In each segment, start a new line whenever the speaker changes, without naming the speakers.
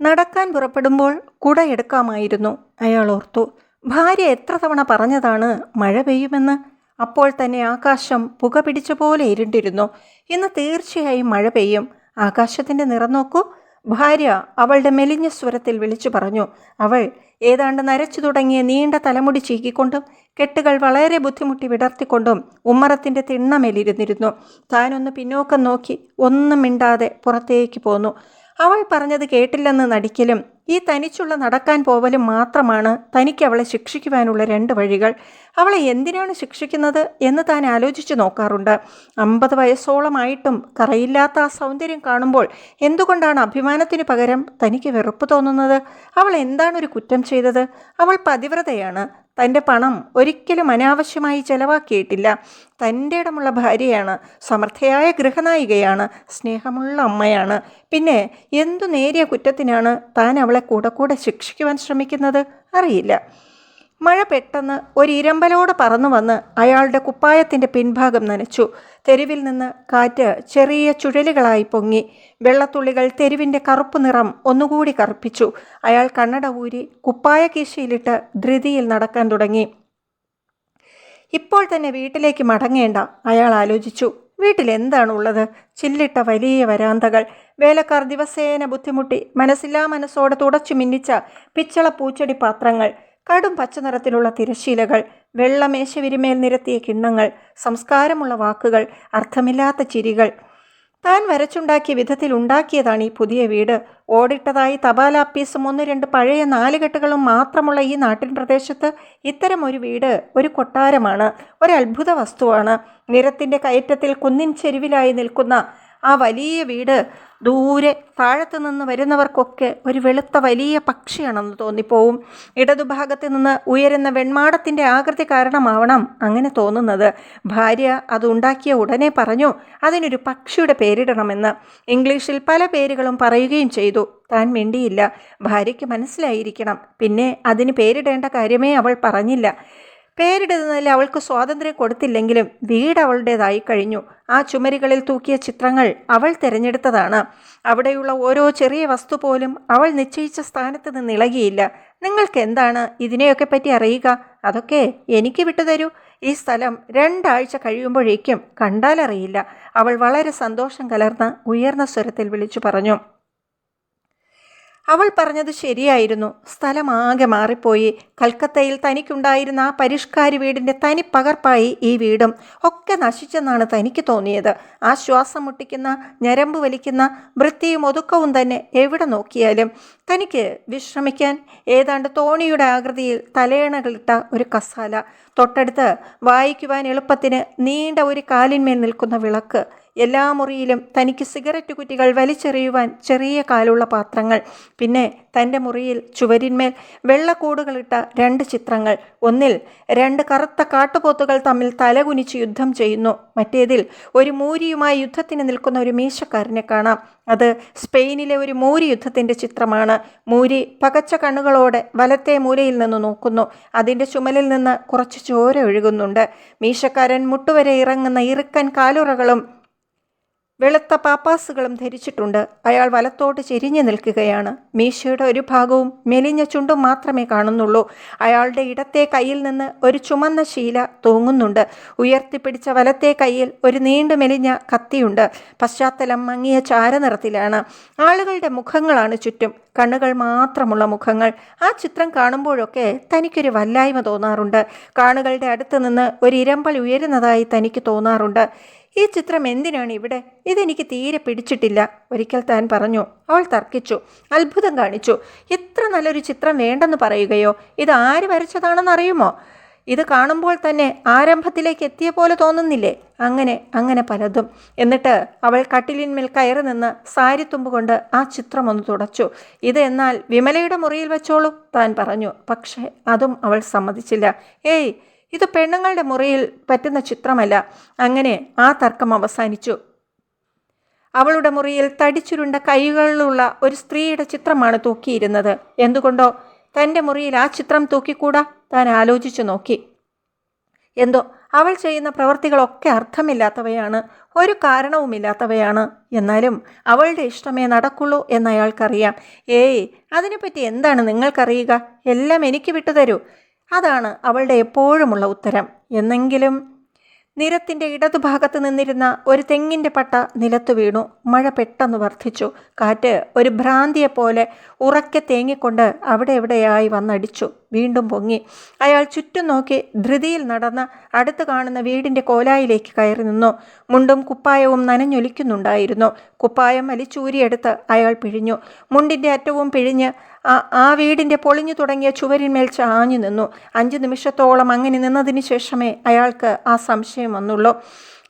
നടക്കാൻ പുറപ്പെടുമ്പോൾ കുട എടുക്കാമായിരുന്നു അയാൾ ഓർത്തു ഭാര്യ എത്ര തവണ പറഞ്ഞതാണ് മഴ പെയ്യുമെന്ന്? അപ്പോൾ തന്നെ ആകാശം പുക പിടിച്ച പോലെ ഇരുണ്ടിരുന്നു. ഇന്ന് തീർച്ചയായും മഴ പെയ്യും. ആകാശത്തിന്റെ നിറം നോക്കൂ. ഭാര്യ അവളുടെ മെലിഞ്ഞ സ്വരത്തിൽ വിളിച്ചു പറഞ്ഞു അവൾ ഏതാണ്ട് നരച്ചു തുടങ്ങിയ നീണ്ട തലമുടി ചീകിക്കൊണ്ടും കെട്ടുകൾ വളരെ ബുദ്ധിമുട്ടി വിടർത്തിക്കൊണ്ടും ഉമ്മറത്തിന്റെ തിണ്ണമേലിരുന്നിരുന്നു. താനൊന്ന് പിന്നോക്കം നോക്കി ഒന്നും മിണ്ടാതെ പുറത്തേക്ക് പോന്നു. അവൾ പറഞ്ഞത് കേട്ടില്ലെന്ന് നടിക്കലും ഈ തനിച്ചുള്ള നടക്കാൻ പോവലും മാത്രമാണ് തനിക്ക് അവളെ ശിക്ഷിക്കുവാനുള്ള രണ്ട് വഴികൾ. അവളെ എന്തിനാണ് ശിക്ഷിക്കുന്നത് എന്ന് താൻ ആലോചിച്ചു നോക്കാറുണ്ട്. അമ്പത് വയസ്സോളമായിട്ടും കറയില്ലാത്ത ആ സൗന്ദര്യം കാണുമ്പോൾ എന്തുകൊണ്ടാണ് അഭിമാനത്തിന് പകരം തനിക്ക് വെറുപ്പ് തോന്നുന്നത്? അവൾ എന്താണ് ഒരു കുറ്റം ചെയ്തത്? അവൾ പതിവ്രതയാണ്. തന്റെ പണം ഒരിക്കലും അനാവശ്യമായി ചെലവാക്കിയിട്ടില്ല. തന്റെ ഇടമുള്ള ഭാര്യയാണ് സമർത്ഥയായ ഗൃഹനായികയാണ് സ്നേഹമുള്ള അമ്മയാണ്. പിന്നെ എന്തു നേരിയ കുറ്റത്തിനാണ് താൻ അവളെ കൂടെ കൂടെ ശിക്ഷിക്കുവാൻ ശ്രമിക്കുന്നത്? അറിയില്ല. മഴ പെട്ടെന്ന് ഒരു ഇരമ്പലോടെ പറന്നു വന്ന് അയാളുടെ കുപ്പായത്തിന്റെ പിൻഭാഗം നനച്ചു. തെരുവിൽ നിന്ന് കാറ്റ് ചെറിയ ചുഴലുകളായി പൊങ്ങി. വെള്ളത്തുള്ളികൾ തെരുവിന്റെ കറുപ്പ് നിറം ഒന്നുകൂടി കറുപ്പിച്ചു. അയാൾ കണ്ണട ഊരി കുപ്പായ കീശയിലിട്ട് ധൃതിയിൽ നടക്കാൻ തുടങ്ങി. ഇപ്പോൾ തന്നെ വീട്ടിലേക്ക് മടങ്ങേണ്ട അയാൾ ആലോചിച്ചു. വീട്ടിൽ എന്താണുള്ളത് ചില്ലിട്ട വലിയ വരാന്തകൾ. വേലക്കാർ ദിവസേന ബുദ്ധിമുട്ടി. മനസ്സില്ലാ മനസ്സോടെ തുടച്ചു മിന്നിച്ച പിച്ചള പൂച്ചെടി പാത്രങ്ങൾ. കടും പച്ച നിറത്തിലുള്ള തിരശീലകൾ വെള്ളമേശവിരിമേൽ നിരത്തിയ കിണ്ണങ്ങൾ സംസ്കാരമുള്ള വാക്കുകൾ അർത്ഥമില്ലാത്ത ചിരികൾ. താൻ വരച്ചുണ്ടാക്കിയ വിധത്തിൽ ഉണ്ടാക്കിയതാണ് ഈ പുതിയ വീട്. ഓടിട്ടതായി തപാലാപ്പീസും ഒന്ന് രണ്ട് പഴയ നാലുകെട്ടുകളും മാത്രമുള്ള ഈ നാട്ടിൻ പ്രദേശത്ത് ഇത്തരം ഒരു വീട് ഒരു കൊട്ടാരമാണ് ഒരത്ഭുത വസ്തുവാണ്. നിരത്തിന്റെ കയറ്റത്തിൽ കുന്നിൻ ചെരുവിലായി നിൽക്കുന്ന ആ വലിയ വീട് ദൂരെ താഴത്ത് നിന്ന് വരുന്നവർക്കൊക്കെ ഒരു വെളുത്ത വലിയ പക്ഷിയാണെന്ന് തോന്നിപ്പോവും. ഇടതുഭാഗത്ത് നിന്ന് ഉയരുന്ന വെൺമാടത്തിന്റെ ആകൃതി കാരണമാവണം അങ്ങനെ തോന്നുന്നത്. ഭാര്യ അത് ഉണ്ടാക്കിയ ഉടനെ പറഞ്ഞു അതിനൊരു പക്ഷിയുടെ പേരിടണമെന്ന്. ഇംഗ്ലീഷിൽ പല പേരുകളും പറയുകയും ചെയ്തു. താൻ മിണ്ടിയില്ല. ഭാര്യയ്ക്ക് മനസ്സിലായിരിക്കണം. പിന്നെ അതിന് പേരിടേണ്ട കാര്യമേ അവൾ പറഞ്ഞില്ല. പേരിടുന്നതിൽ അവൾക്ക് സ്വാതന്ത്ര്യം കൊടുത്തില്ലെങ്കിലും വീട് അവളുടേതായി കഴിഞ്ഞു. ആ ചുമരികളിൽ തൂക്കിയ ചിത്രങ്ങൾ അവൾ തിരഞ്ഞെടുത്തതാണ്. അവിടെയുള്ള ഓരോ ചെറിയ വസ്തു പോലും അവൾ നിശ്ചയിച്ച സ്ഥാനത്ത് നിന്ന് ഇളകിയില്ല. നിങ്ങൾക്ക് എന്താണ്? ഇതിനെയൊക്കെ പറ്റി അറിയുക? അതൊക്കെ എനിക്ക് വിട്ടുതരൂ ഈ സ്ഥലം രണ്ടാഴ്ച കഴിയുമ്പോഴേക്കും കണ്ടാലറിയില്ല. അവൾ വളരെ സന്തോഷം കലർന്ന് ഉയർന്ന സ്വരത്തിൽ വിളിച്ചു പറഞ്ഞു. അവൾ പറഞ്ഞത് ശരിയായിരുന്നു. സ്ഥലമാകെ മാറിപ്പോയി. കൽക്കത്തയിൽ തനിക്കുണ്ടായിരുന്ന ആ പരിഷ്കാരി വീടിന്റെ തനി പകർപ്പായി ഈ വീടും ഒക്കെ നശിച്ചെന്നാണ് തനിക്ക് തോന്നിയത്. ആ ശ്വാസം മുട്ടിക്കുന്ന ഞരമ്പ് വലിക്കുന്ന വൃത്തിയും ഒതുക്കവും തന്നെ എവിടെ നോക്കിയാലും തനിക്ക് വിശ്രമിക്കാൻ ഏതാണ്ട് തോണിയുടെ ആകൃതിയിൽ തലയണകളിട്ട ഒരു കസാല. തൊട്ടടുത്ത് വായിക്കുവാൻ എളുപ്പത്തിന് നീണ്ട ഒരു കാലിന്മേൽ നിൽക്കുന്ന വിളക്ക്. എല്ലാ മുറിയിലും തനിക്ക് സിഗരറ്റ് കുറ്റികൾ വലിച്ചെറിയുവാൻ ചെറിയ കാലുള്ള പാത്രങ്ങൾ. പിന്നെ തന്റെ മുറിയിൽ ചുവരിന്മേൽ വെള്ളക്കൂടുകളിട്ട രണ്ട് ചിത്രങ്ങൾ. ഒന്നിൽ രണ്ട് കറുത്ത കാട്ടുപോത്തുകൾ തമ്മിൽ തലകുനിച്ച് യുദ്ധം ചെയ്യുന്നു. മറ്റേതിൽ ഒരു മൂരിയുമായി യുദ്ധത്തിന് നിൽക്കുന്ന ഒരു മീശക്കാരനെ കാണാം. അത് സ്പെയിനിലെ ഒരു മൂരി യുദ്ധത്തിന്റെ ചിത്രമാണ്. മൂരി പകച്ച കണ്ണുകളോടെ വലത്തെ മൂലയിൽ നിന്ന് നോക്കുന്നു. അതിന്റെ ചുമലിൽ നിന്ന് കുറച്ച് ചോര ഒഴുകുന്നുണ്ട്. മീശക്കാരൻ മുട്ടുവരെ ഇറങ്ങുന്ന ഇറുക്കൻ കാലുറകളും വെളുത്ത പാപ്പാസുകളും ധരിച്ചിട്ടുണ്ട്. അയാൾ വലത്തോട്ട് ചെരിഞ്ഞു നിൽക്കുകയാണ്. മീശയുടെ ഒരു ഭാഗവും മെലിഞ്ഞ ചുണ്ടും മാത്രമേ കാണുന്നുള്ളൂ. അയാളുടെ ഇടത്തെ കയ്യിൽ നിന്ന് ഒരു ചുമന്ന ശീല തൂങ്ങുന്നുണ്ട്. ഉയർത്തിപ്പിടിച്ച വലത്തെ കയ്യിൽ ഒരു നീണ്ടു മെലിഞ്ഞ കത്തിയുണ്ട്. പശ്ചാത്തലം മങ്ങിയ ചാരനിറത്തിലാണ് ആളുകളുടെ മുഖങ്ങളാണ് ചുറ്റും. കണ്ണുകൾ മാത്രമുള്ള മുഖങ്ങൾ. ആ ചിത്രം കാണുമ്പോഴൊക്കെ തനിക്കൊരു വല്ലായ്മ തോന്നാറുണ്ട്. കാണുകളുടെ അടുത്ത് നിന്ന് ഒരു ഇരമ്പൽ ഉയരുന്നതായി തനിക്ക് തോന്നാറുണ്ട്. ഈ ചിത്രം എന്തിനാണ് ഇവിടെ? ഇതെനിക്ക് തീരെ പിടിച്ചിട്ടില്ല. ഒരിക്കൽ താൻ പറഞ്ഞു. അവൾ തർക്കിച്ചു. അത്ഭുതം കാണിച്ചു. ഇത്ര നല്ലൊരു ചിത്രം വേണ്ടെന്ന് പറയുകയോ? ഇത് ആര് വരച്ചതാണെന്ന് അറിയുമോ ഇത് കാണുമ്പോൾ തന്നെ ആരംഭത്തിലേക്ക് എത്തിയ പോലെ തോന്നുന്നില്ലേ? അങ്ങനെ അങ്ങനെ പലതും. എന്നിട്ട് അവൾ കട്ടിലിന്മേൽ കയറി നിന്ന് സാരിത്തുമ്പ് കൊണ്ട് ആ ചിത്രം ഒന്ന് തുടച്ചു. ഇത് എന്നാൽ വിമലയുടെ മുറിയിൽ വെച്ചോളൂ താൻ പറഞ്ഞു. പക്ഷേ അതും അവൾ സമ്മതിച്ചില്ല. ഏയ് ഇത് പെണ്ണുങ്ങളുടെ മുറിയിൽ പറ്റുന്ന ചിത്രമല്ല. അങ്ങനെ ആ തർക്കം അവസാനിച്ചു. അവളുടെ മുറിയിൽ തടിച്ചുരുണ്ട കൈകളിലുള്ള ഒരു സ്ത്രീയുടെ ചിത്രമാണ് തൂക്കിയിരുന്നത്. എന്തുകൊണ്ടോ? തന്റെ മുറിയിൽ ആ ചിത്രം തൂക്കിക്കൂടാ? താൻ ആലോചിച്ചു നോക്കി. എന്തോ? അവൾ ചെയ്യുന്ന പ്രവൃത്തികളൊക്കെ അർത്ഥമില്ലാത്തവയാണ്. ഒരു കാരണവുമില്ലാത്തവയാണ്. എന്നാലും അവളുടെ ഇഷ്ടമേ നടക്കുള്ളൂ എന്ന് അയാൾക്കറിയാം. ഏയ് അതിനെപ്പറ്റി എന്താണ് നിങ്ങൾക്കറിയുക? എല്ലാം എനിക്ക് വിട്ടുതരൂ. അതാണ് അവളുടെ എപ്പോഴുമുള്ള ഉത്തരം. എന്നെങ്കിലും നിരത്തിന്റെ ഇടതുഭാഗത്ത് നിന്നിരുന്ന ഒരു തെങ്ങിന്റെ പട്ട നിലത്തു വീണു. മഴ പെട്ടെന്ന് വർദ്ധിച്ചു. കാറ്റ് ഒരു ഭ്രാന്തിയെപ്പോലെ ഉറക്കെ തേങ്ങിക്കൊണ്ട് അവിടെ എവിടെയായി വന്നടിച്ചു. വീണ്ടും പൊങ്ങി. അയാൾ ചുറ്റും നോക്കി ധൃതിയിൽ നടന്ന് അടുത്ത് കാണുന്ന വീടിന്റെ കോലായിലേക്ക് കയറി നിന്നു. മുണ്ടും കുപ്പായവും നനഞ്ഞൊലിക്കുന്നുണ്ടായിരുന്നു. കുപ്പായം വലിച്ചൂരിയെടുത്ത് അയാൾ പിഴിഞ്ഞു. മുണ്ടിന്റെ അറ്റവും പിഴിഞ്ഞ് ആ ആ വീടിന്റെ പൊളിഞ്ഞു തുടങ്ങിയ ചുവരിന്മേൽ ചാഞ്ഞു നിന്നു. അഞ്ച് നിമിഷത്തോളം അങ്ങനെ നിന്നതിന് ശേഷമേ അയാൾക്ക് ആ സംശയം വന്നുള്ളൂ.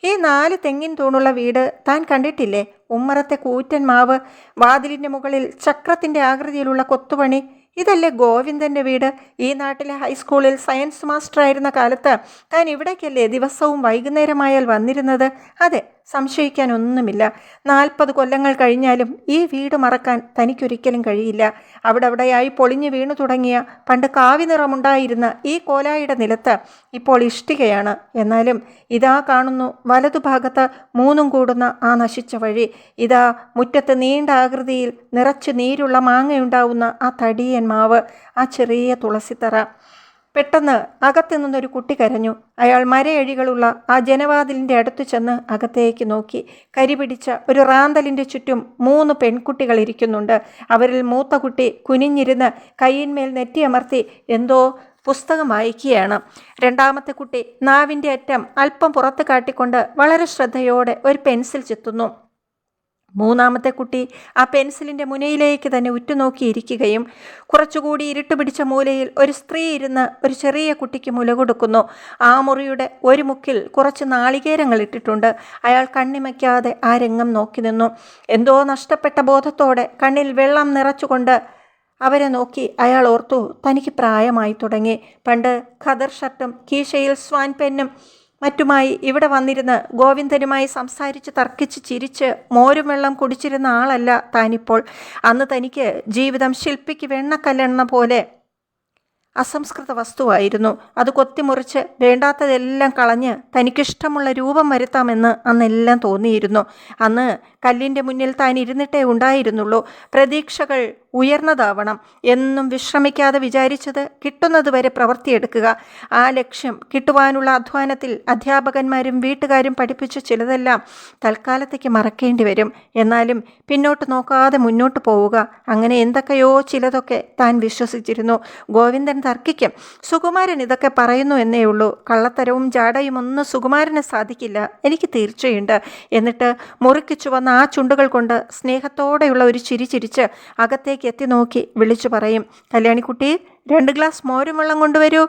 ഈ നാല് തെങ്ങിൻ തൂണുള്ള വീട് താൻ കണ്ടിട്ടില്ലേ? ഉമ്മറത്തെ കൂറ്റൻ മാവ് വാതിലിന്റെ മുകളിൽ ചക്രത്തിന്റെ ആകൃതിയിലുള്ള കൊത്തുപണി. ഇതല്ലേ ഗോവിന്ദന്റെ വീട്. ഈ നാട്ടിലെ ഹൈസ്കൂളിൽ സയൻസ് മാസ്റ്ററായിരുന്ന കാലത്ത് താൻ ഇവിടേക്കല്ലേ ദിവസവും വൈകുന്നേരമായാൽ വന്നിരുന്നത്? അതെ സംശയിക്കാനൊന്നുമില്ല. നാൽപ്പത് കൊല്ലങ്ങൾ കഴിഞ്ഞാലും ഈ വീട് മറക്കാൻ തനിക്കൊരിക്കലും കഴിയില്ല. അവിടെ അവിടെയായി പൊളിഞ്ഞു വീണു തുടങ്ങിയ പണ്ട് കാവി നിറമുണ്ടായിരുന്ന ഈ കോലായുടെ നിലത്ത് ഇപ്പോൾ ഇഷ്ടികയാണ്. എന്നാലും ഇതാ കാണുന്നു വലതുഭാഗത്ത് മൂന്നും കൂടുന്ന ആ നശിച്ച വഴി. ഇതാ മുറ്റത്ത് നീണ്ട ആകൃതിയിൽ നിറച്ച് നീരുള്ള മാങ്ങയുണ്ടാവുന്ന ആ തടിയൻ മാവ് ആ ചെറിയ തുളസിത്തറ. പെട്ടെന്ന് അകത്തു നിന്നൊരു കുട്ടി കരഞ്ഞു. അയാൾ മരയഴികളുള്ള ആ ജനവാതിലിന്റെ അടുത്ത് ചെന്ന് അകത്തേക്ക് നോക്കി. കരിപിടിച്ച ഒരു റാന്തലിന്റെ ചുറ്റും മൂന്ന് പെൺകുട്ടികൾ ഇരിക്കുന്നുണ്ട്. അവരിൽ മൂത്ത കുട്ടി കുനിഞ്ഞിരുന്ന് കൈയിന്മേൽ നെറ്റിയമർത്തി എന്തോ പുസ്തകം വായിക്കുകയാണ്. രണ്ടാമത്തെ കുട്ടി നാവിന്റെ അറ്റം അല്പം പുറത്ത് കാട്ടിക്കൊണ്ട് വളരെ ശ്രദ്ധയോടെ ഒരു പെൻസിൽ ചെത്തുന്നു. മൂന്നാമത്തെ കുട്ടി ആ പെൻസിലിന്റെ മുനയിലേക്ക് തന്നെ ഉറ്റുനോക്കിയിരിക്കുകയും കുറച്ചുകൂടി ഇരുട്ട് പിടിച്ച മൂലയിൽ ഒരു സ്ത്രീ ഇരുന്ന് ഒരു ചെറിയ കുട്ടിക്ക് മുല കൊടുക്കുന്നു. ആ മുറിയുടെ ഒരു മുക്കിൽ കുറച്ച് നാളികേരങ്ങൾ ഇട്ടിട്ടുണ്ട്. അയാൾ കണ്ണിമയ്ക്കാതെ ആ രംഗം നോക്കി നിന്നു. എന്തോ നഷ്ടപ്പെട്ട ബോധത്തോടെ കണ്ണിൽ വെള്ളം നിറച്ചുകൊണ്ട് അവരെ നോക്കി അയാൾ ഓർത്തു തനിക്ക് പ്രായമായി തുടങ്ങി. പണ്ട് ഖദർ ഷർട്ടും കീശയിൽ സ്വാൻ പെന്നും മറ്റുമായി ഇവിടെ വന്നിരുന്ന് ഗോവിന്ദനുമായി സംസാരിച്ച് തർക്കിച്ച് ചിരിച്ച് മോരും വെള്ളം കുടിച്ചിരുന്ന ആളല്ല താനിപ്പോൾ. അന്ന് തനിക്ക് ജീവിതം ശില്പിക്ക് വെണ്ണക്കല്ലെണ്ണ പോലെ അസംസ്കൃത വസ്തുവായിരുന്നു. അത് കൊത്തിമുറിച്ച് വേണ്ടാത്തതെല്ലാം കളഞ്ഞ് തനിക്കിഷ്ടമുള്ള രൂപം വരുത്താമെന്ന് അന്നെല്ലാം തോന്നിയിരുന്നു. അന്ന് കല്ലിന്റെ മുന്നിൽ താൻ ഇരുന്നിട്ടേ ഉണ്ടായിരുന്നുള്ളൂ. പ്രതീക്ഷകൾ ഉയർന്നതാവണം. എന്നും വിശ്രമിക്കാതെ വിചാരിച്ചത് കിട്ടുന്നതുവരെ പ്രവർത്തിയെടുക്കുക. ആ ലക്ഷ്യം കിട്ടുവാനുള്ള അധ്വാനത്തിൽ അധ്യാപകന്മാരും വീട്ടുകാരും പഠിപ്പിച്ച ചിലതെല്ലാം തൽക്കാലത്തേക്ക് മറക്കേണ്ടി വരും. എന്നാലും പിന്നോട്ട് നോക്കാതെ മുന്നോട്ട് പോവുക. അങ്ങനെ എന്തൊക്കെയോ ചിലതൊക്കെ താൻ വിശ്വസിച്ചിരുന്നു. ഗോവിന്ദൻ തർക്കിക്കും. സുകുമാരൻ ഇതൊക്കെ പറയുന്നു എന്നേ ഉള്ളൂ. കള്ളത്തരവും ജാടയും ഒന്നും സുകുമാരന് സാധിക്കില്ല. എനിക്ക് തീർച്ചയുണ്ട്. എന്നിട്ട് മുറുക്കി ചുവന്ന ആ ചുണ്ടുകൾ കൊണ്ട് സ്നേഹത്തോടെയുള്ള ഒരു ചിരി ചിരിച്ച് അകത്തേക്ക് എത്തി നോക്കി വിളിച്ചു പറയും. കല്യാണിക്കുട്ടി രണ്ട് ഗ്ലാസ് മോരും വെള്ളം കൊണ്ടുവരൂ.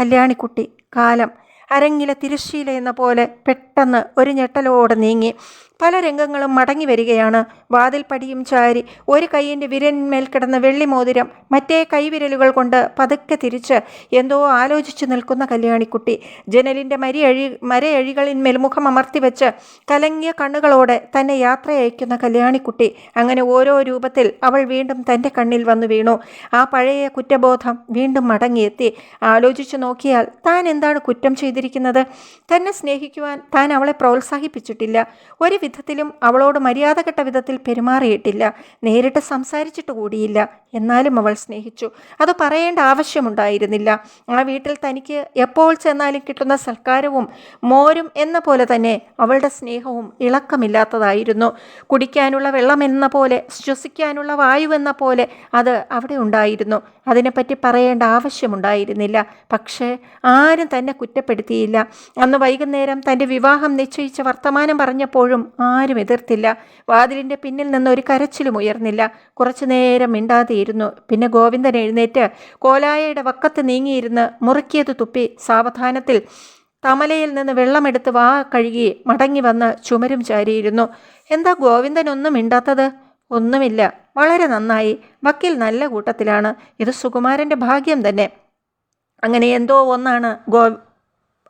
കല്യാണിക്കുട്ടി കാലം. അരങ്ങിലെ തിരശ്ശീല എന്ന പോലെ പെട്ടെന്ന് ഒരു ഞെട്ടലോടെ നീങ്ങി. പല രംഗങ്ങളും മടങ്ങി വരികയാണ്. വാതിൽപ്പടിയും ചാരി ഒരു കൈയിന്റെ വിരലിന്മേൽ കിടന്ന വെള്ളിമോതിരം മറ്റേ കൈവിരലുകൾ കൊണ്ട് പതുക്കെ തിരിച്ച് എന്തോ ആലോചിച്ചു നിൽക്കുന്ന കല്യാണിക്കുട്ടി ജനലിന്റെ മരിയഴി മരയഴികളിന്മേൽ മുഖം അമർത്തി വെച്ച് കലങ്ങിയ കണ്ണുകളോടെ തന്നെ യാത്രയയക്കുന്ന കല്യാണിക്കുട്ടി അങ്ങനെ ഓരോ രൂപത്തിൽ അവൾ വീണ്ടും തന്റെ കണ്ണിൽ വന്നു വീണു. ആ പഴയ കുറ്റബോധം വീണ്ടും മടങ്ങിയെത്തി. ആലോചിച്ചു നോക്കിയാൽ താൻ എന്താണ് കുറ്റം ചെയ്തിരിക്കുന്നത്? തന്നെ സ്നേഹിക്കുവാൻ താൻ അവളെ പ്രോത്സാഹിപ്പിച്ചിട്ടില്ല. ഒരു വിധത്തിലും അവളോട് മര്യാദ കെട്ട വിധത്തിൽ പെരുമാറിയിട്ടില്ല. നേരിട്ട് സംസാരിച്ചിട്ട് കൂടിയില്ല. എന്നാലും അവൾ സ്നേഹിച്ചു. അത് പറയേണ്ട ആവശ്യമുണ്ടായിരുന്നില്ല. ആ വീട്ടിൽ തനിക്ക് എപ്പോൾ ചെന്നാലും കിട്ടുന്ന സൽക്കാരവും മോരും എന്ന പോലെ തന്നെ അവളുടെ സ്നേഹവും ഇളക്കമില്ലാത്തതായിരുന്നു. കുടിക്കാനുള്ള വെള്ളം എന്ന പോലെ ശ്വസിക്കാനുള്ള വായു എന്ന പോലെ അത് അവിടെ ഉണ്ടായിരുന്നു. അതിനെപ്പറ്റി പറയേണ്ട ആവശ്യമുണ്ടായിരുന്നില്ല. പക്ഷേ ആരും തന്നെ കുറ്റപ്പെടുത്തിയില്ല. അന്ന് വൈകുന്നേരം തന്റെ വിവാഹം നിശ്ചയിച്ച വർത്തമാനം പറഞ്ഞപ്പോഴും ആരും എതിർത്തില്ല. വാതിലിന്റെ പിന്നിൽ നിന്ന് ഒരു കരച്ചിലും ഉയർന്നില്ല. കുറച്ചു നേരം മിണ്ടാതെയിരുന്നു. പിന്നെ ഗോവിന്ദൻ എഴുന്നേറ്റ് കോലായയുടെ വക്കത്ത് നീങ്ങിയിരുന്ന് മുറുക്കിയത് തുപ്പി സാവധാനത്തിൽ തമലയിൽ നിന്ന് വെള്ളമെടുത്ത് വാ കഴുകി മടങ്ങി വന്ന് ചുമരും ചാരിയിരുന്നു. എന്താ ഗോവിന്ദൻ ഒന്നും മിണ്ടാത്തത്? ഒന്നുമില്ല. വളരെ നന്നായി. വക്കീൽ നല്ല കൂട്ടത്തിലാണ്. ഇത് സുകുമാരന്റെ ഭാഗ്യം തന്നെ. അങ്ങനെ എന്തോ ഒന്നാണ് ഗോ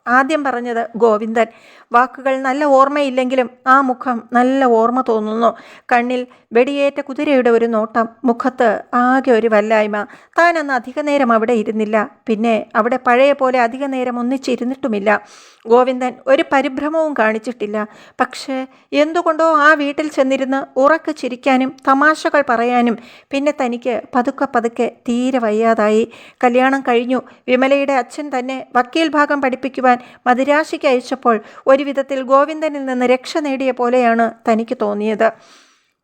ആദ്യം പറഞ്ഞത് ഗോവിന്ദൻ. വാക്കുകൾ നല്ല ഓർമ്മയില്ലെങ്കിലും ആ മുഖം നല്ല ഓർമ്മ തോന്നുന്നു. കണ്ണിൽ വെടിയേറ്റ കുതിരയുടെ ഒരു നോട്ടം മുഖത്ത് ആകെ ഒരു വല്ലായ്മ. താൻ അന്ന് അധിക നേരം അവിടെ ഇരുന്നില്ല. പിന്നെ അവിടെ പഴയ പോലെ അധിക നേരം ഒന്നിച്ചിരുന്നിട്ടുമില്ല. ഗോവിന്ദൻ ഒരു പരിഭ്രമവും കാണിച്ചിട്ടില്ല. പക്ഷേ എന്തുകൊണ്ടോ ആ വീട്ടിൽ ചെന്നിരുന്ന് ഉറക്ക ചിരിക്കാനും തമാശകൾ പറയാനും പിന്നെ തനിക്ക് പതുക്കെ പതുക്കെ തീരെ വയ്യാതായി. കല്യാണം കഴിഞ്ഞു. വിമലയുടെ അച്ഛൻ തന്നെ വക്കീൽ ഭാഗം പഠിപ്പിക്കുവാൻ മദിരാശിക്ക് അയച്ചപ്പോൾ ഒരുവിധത്തിൽ ഗോവിന്ദനിൽ നിന്ന് രക്ഷ നേടിയ പോലെയാണ് തനിക്ക് തോന്നിയത്.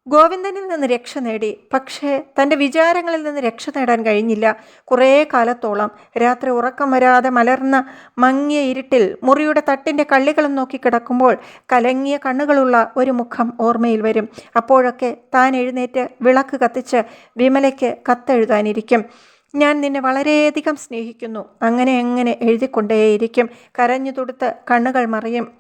ഗോവിന്ദനിൽ നിന്ന് രക്ഷ നേടി. പക്ഷേ തന്റെ വിചാരങ്ങളിൽ നിന്ന് രക്ഷ നേടാൻ കഴിഞ്ഞില്ല. കുറേ കാലത്തോളം രാത്രി ഉറക്കം വരാതെ മലർന്ന മങ്ങിയ ഇരുട്ടിൽ മുറിയുടെ തട്ടിന്റെ കള്ളികളും നോക്കി കിടക്കുമ്പോൾ കലങ്ങിയ കണ്ണുകളുള്ള ഒരു മുഖം ഓർമ്മയിൽ വരും. അപ്പോഴൊക്കെ താൻ എഴുന്നേറ്റ് വിളക്ക് കത്തിച്ച് വിമലയ്ക്ക് കത്തെഴുതാനിരിക്കും. ഞാൻ നിന്നെ വളരെയധികം സ്നേഹിക്കുന്നു. അങ്ങനെ എങ്ങനെ എഴുതിക്കൊണ്ടേയിരിക്കും. കരഞ്ഞു തുടുത്ത് കണ്ണുകൾ മറിയും.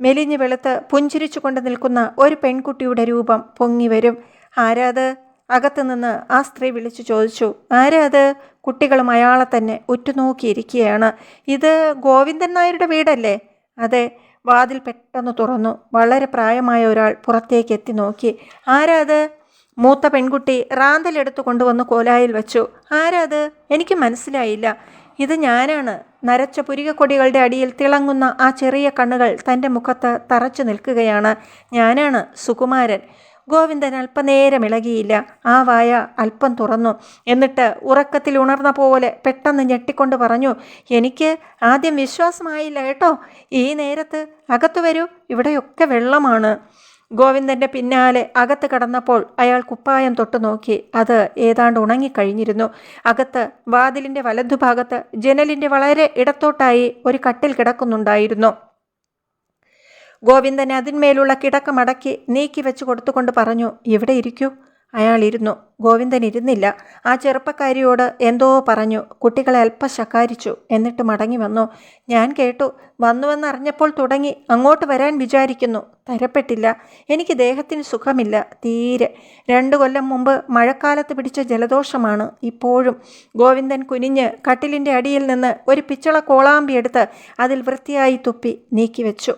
മെലിഞ്ഞു വെളുത്ത് പുഞ്ചിരിച്ചുകൊണ്ട് നിൽക്കുന്ന ഒരു പെൺകുട്ടിയുടെ രൂപം പൊങ്ങി വരും. ആരാത്? അകത്തുനിന്ന് ആ സ്ത്രീ വിളിച്ചു ചോദിച്ചു. ആരാത്? കുട്ടികളും അയാളെ തന്നെ ഉറ്റുനോക്കിയിരിക്കുകയാണ്. ഇത് ഗോവിന്ദൻ നായരുടെ വീടല്ലേ? അതെ. വാതിൽ പെട്ടെന്ന് തുറന്നു. വളരെ പ്രായമായ ഒരാൾ പുറത്തേക്ക് എത്തി നോക്കി. ആരാത്? മൂത്ത പെൺകുട്ടി റാന്തലെടുത്തു കൊണ്ടുവന്ന് കോലായിൽ വെച്ചു. ആരാത് എനിക്ക് മനസ്സിലായില്ല. ഇത് ഞാനാണ്. നരച്ച പുരികക്കൊടികളുടെ അടിയിൽ തിളങ്ങുന്ന ആ ചെറിയ കണ്ണുകൾ തന്റെ മുഖത്ത് തറച്ചു നിൽക്കുകയാണ്. ഞാനാണ് സുകുമാരൻ. ഗോവിന്ദൻ അല്പനേരം ഇളകിയില്ല. ആ വായ അല്പം തുറന്നു. എന്നിട്ട് ഉറക്കത്തിൽ ഉണർന്ന പോലെ പെട്ടെന്ന് ഞെട്ടിക്കൊണ്ട് പറഞ്ഞു എനിക്ക് ആദ്യം വിശ്വാസമായില്ല കേട്ടോ. ഈ നേരത്ത് അകത്തു വരൂ. ഇവിടെയൊക്കെ വെള്ളമാണ്. ഗോവിന്ദന്റെ പിന്നാലെ അകത്ത് കടന്നപ്പോൾ അയാൾ കുപ്പായം തൊട്ടു നോക്കി. അത് ഏതാണ്ട് ഉണങ്ങിക്കഴിഞ്ഞിരുന്നു. അകത്ത് വാതിലിന്റെ വലതുഭാഗത്ത് ജനലിന്റെ വളരെ ഇടത്തോട്ടായി ഒരു കട്ടിൽ കിടക്കുന്നുണ്ടായിരുന്നു. ഗോവിന്ദൻ അതിന്മേലുള്ള കിടക്ക മടക്കി നീക്കി വെച്ച് കൊടുത്തുകൊണ്ട് പറഞ്ഞു ഇവിടെ ഇരിക്കൂ? അയാൾ ഇരുന്നു ഗോവിന്ദൻ ഇരുന്നില്ല. ആ ചെറുപ്പക്കാരിയോട് എന്തോ പറഞ്ഞു. കുട്ടികളെ അല്പം ശകാരിച്ചു എന്നിട്ട് മടങ്ങി വന്നു. ഞാൻ കേട്ടു. വന്നുവെന്നറിഞ്ഞപ്പോൾ തുടങ്ങി. അങ്ങോട്ട് വരാൻ വിചാരിക്കുന്നു. തരപ്പെട്ടില്ല. എനിക്ക് ദേഹത്തിന് സുഖമില്ല. തീരെ. രണ്ടു കൊല്ലം മുമ്പ് മഴക്കാലത്ത് പിടിച്ച ജലദോഷമാണ് ഇപ്പോഴും. ഗോവിന്ദൻ കുനിഞ്ഞ് കട്ടിലിന്റെ അടിയിൽ നിന്ന് ഒരു പിച്ചള കോളാമ്പി എടുത്ത് അതിൽ വൃത്തിയായി തുപ്പി നീക്കിവെച്ചു.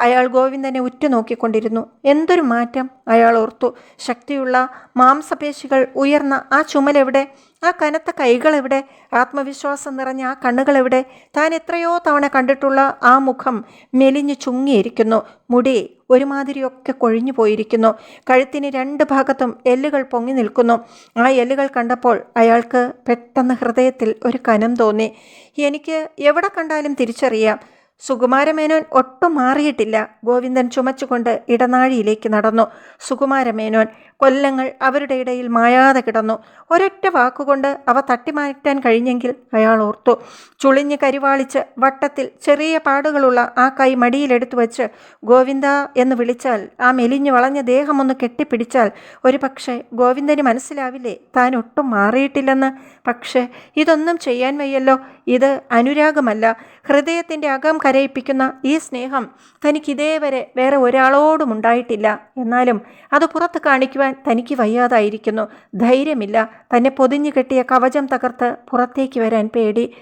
അയാൾ ഗോവിന്ദനെ ഉറ്റുനോക്കിക്കൊണ്ടിരുന്നു. എന്തൊരു മാറ്റം? അയാൾ ഓർത്തു. ശക്തിയുള്ള മാംസപേശികൾ ഉയർന്ന ആ ചുമലെവിടെ? ആ കനത്ത കൈകളെവിടെ? ആത്മവിശ്വാസം നിറഞ്ഞ ആ കണ്ണുകളെവിടെ? താൻ എത്രയോ തവണ കണ്ടിട്ടുള്ള ആ മുഖം മെലിഞ്ഞു ചുങ്ങിയിരിക്കുന്നു. മുടി ഒരുമാതിരിയൊക്കെ കൊഴിഞ്ഞു പോയിരിക്കുന്നു. കഴുത്തിന് രണ്ട് ഭാഗത്തും എല്ലുകൾ പൊങ്ങി നിൽക്കുന്നു. ആ എല്ലുകൾ കണ്ടപ്പോൾ അയാൾക്ക് പെട്ടെന്ന് ഹൃദയത്തിൽ ഒരു കനം തോന്നി. എനിക്ക് എവിടെ കണ്ടാലും തിരിച്ചറിയാം. സുകുമാരമേനോൻ ഒട്ടും മാറിയിട്ടില്ല. ഗോവിന്ദൻ ചുമച്ചുകൊണ്ട് ഇടനാഴിയിലേക്ക് നടന്നു. സുകുമാരമേനോൻ കൊല്ലങ്ങൾ അവരുടെ ഇടയിൽ മായാതെ കിടന്നു. ഒരൊറ്റ വാക്കുകൊണ്ട് അവ തട്ടിമാറ്റാൻ കഴിഞ്ഞെങ്കിൽ അയാൾ ഓർത്തു. ചുളിഞ്ഞ് കരിവാളിച്ച് വട്ടത്തിൽ ചെറിയ പാടുകളുള്ള ആ കൈ മടിയിലെടുത്തു വച്ച് ഗോവിന്ദ എന്ന് വിളിച്ചാൽ ആ മെലിഞ്ഞു വളഞ്ഞ ദേഹമൊന്ന് കെട്ടിപ്പിടിച്ചാൽ ഒരു പക്ഷേ ഗോവിന്ദന് മനസ്സിലാവില്ലേ താൻ ഒട്ടും മാറിയിട്ടില്ലെന്ന്. പക്ഷേ ഇതൊന്നും ചെയ്യാൻ വയ്യല്ലോ ഇത് അനുരാഗമല്ല. ഹൃദയത്തിന്റെ അകം കരയിപ്പിക്കുന്ന ഈ സ്നേഹം തനിക്കിതേവരെ വേറെ ഒരാളോടും ഉണ്ടായിട്ടില്ല. എന്നാലും അത് പുറത്ത് കാണിക്കുവാൻ തനിക്ക് വയ്യാതായിരിക്കുന്നു. ധൈര്യമില്ല. തന്നെ പൊതിഞ്ഞു കെട്ടിയ കവചം തകർത്ത് പുറത്തേക്ക് വരാൻ പേടി.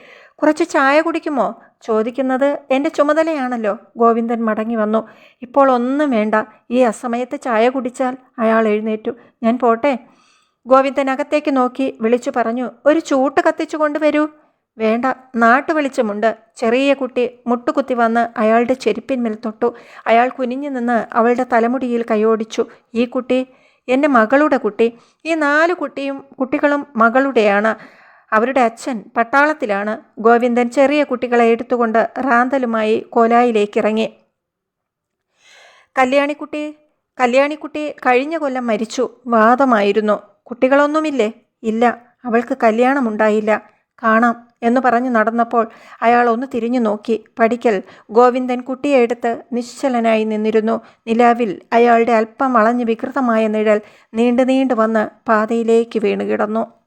കുറച്ച് ചായ കുടിക്കുമോ? ചോദിക്കുന്നത് എന്റെ ചുമതലയാണല്ലോ. ഗോവിന്ദൻ മടങ്ങി വന്നു. ഇപ്പോൾ ഒന്നും വേണ്ട. ഈ അസമയത്ത് ചായ കുടിച്ചാൽ അയാൾ എഴുന്നേറ്റു. ഞാൻ പോട്ടെ. ഗോവിന്ദൻ അകത്തേക്ക് നോക്കി വിളിച്ചു പറഞ്ഞു ഒരു ചൂട്ട് കത്തിച്ചു കൊണ്ടുവരൂ. വേണ്ട. നാട്ടുവെളിച്ചമുണ്ട് ചെറിയ കുട്ടി മുട്ടുകുത്തി വന്ന് അയാളുടെ ചെരുപ്പിന്മേൽ തൊട്ടു. അയാൾ കുനിഞ്ഞു നിന്ന് അവളുടെ തലമുടിയിൽ കൈയോടിച്ചു ഈ കുട്ടി എന്റെ മകളുടെ കുട്ടി. ഈ നാല് കുട്ടിയും കുട്ടികളും മകളുടെയാണ്. അവരുടെ അച്ഛൻ പട്ടാളത്തിലാണ്. ഗോവിന്ദൻ ചെറിയ കുട്ടികളെ എടുത്തുകൊണ്ട് റാന്തലുമായി കോലായിലേക്ക് ഇറങ്ങി കല്യാണിക്കുട്ടി കല്യാണിക്കുട്ടി കഴിഞ്ഞ കൊല്ലം മരിച്ചു. വാദമായിരുന്നു. കുട്ടികളൊന്നുമില്ലേ? ഇല്ല. അവൾക്ക് കല്യാണമുണ്ടായില്ല. കാണാം എന്ന് പറഞ്ഞു നടന്നപ്പോൾ അയാൾ ഒന്ന് തിരിഞ്ഞു നോക്കി. പടിക്കൽ ഗോവിന്ദൻ കുട്ടിയെ എടുത്ത് നിശ്ചലനായി നിന്നിരുന്നു. നിലാവിൽ അയാളുടെ അല്പം വളഞ്ഞു വികൃതമായ നിഴൽ നീണ്ടു നീണ്ടു വന്ന് പാതയിലേക്ക് വീണുകിടന്നു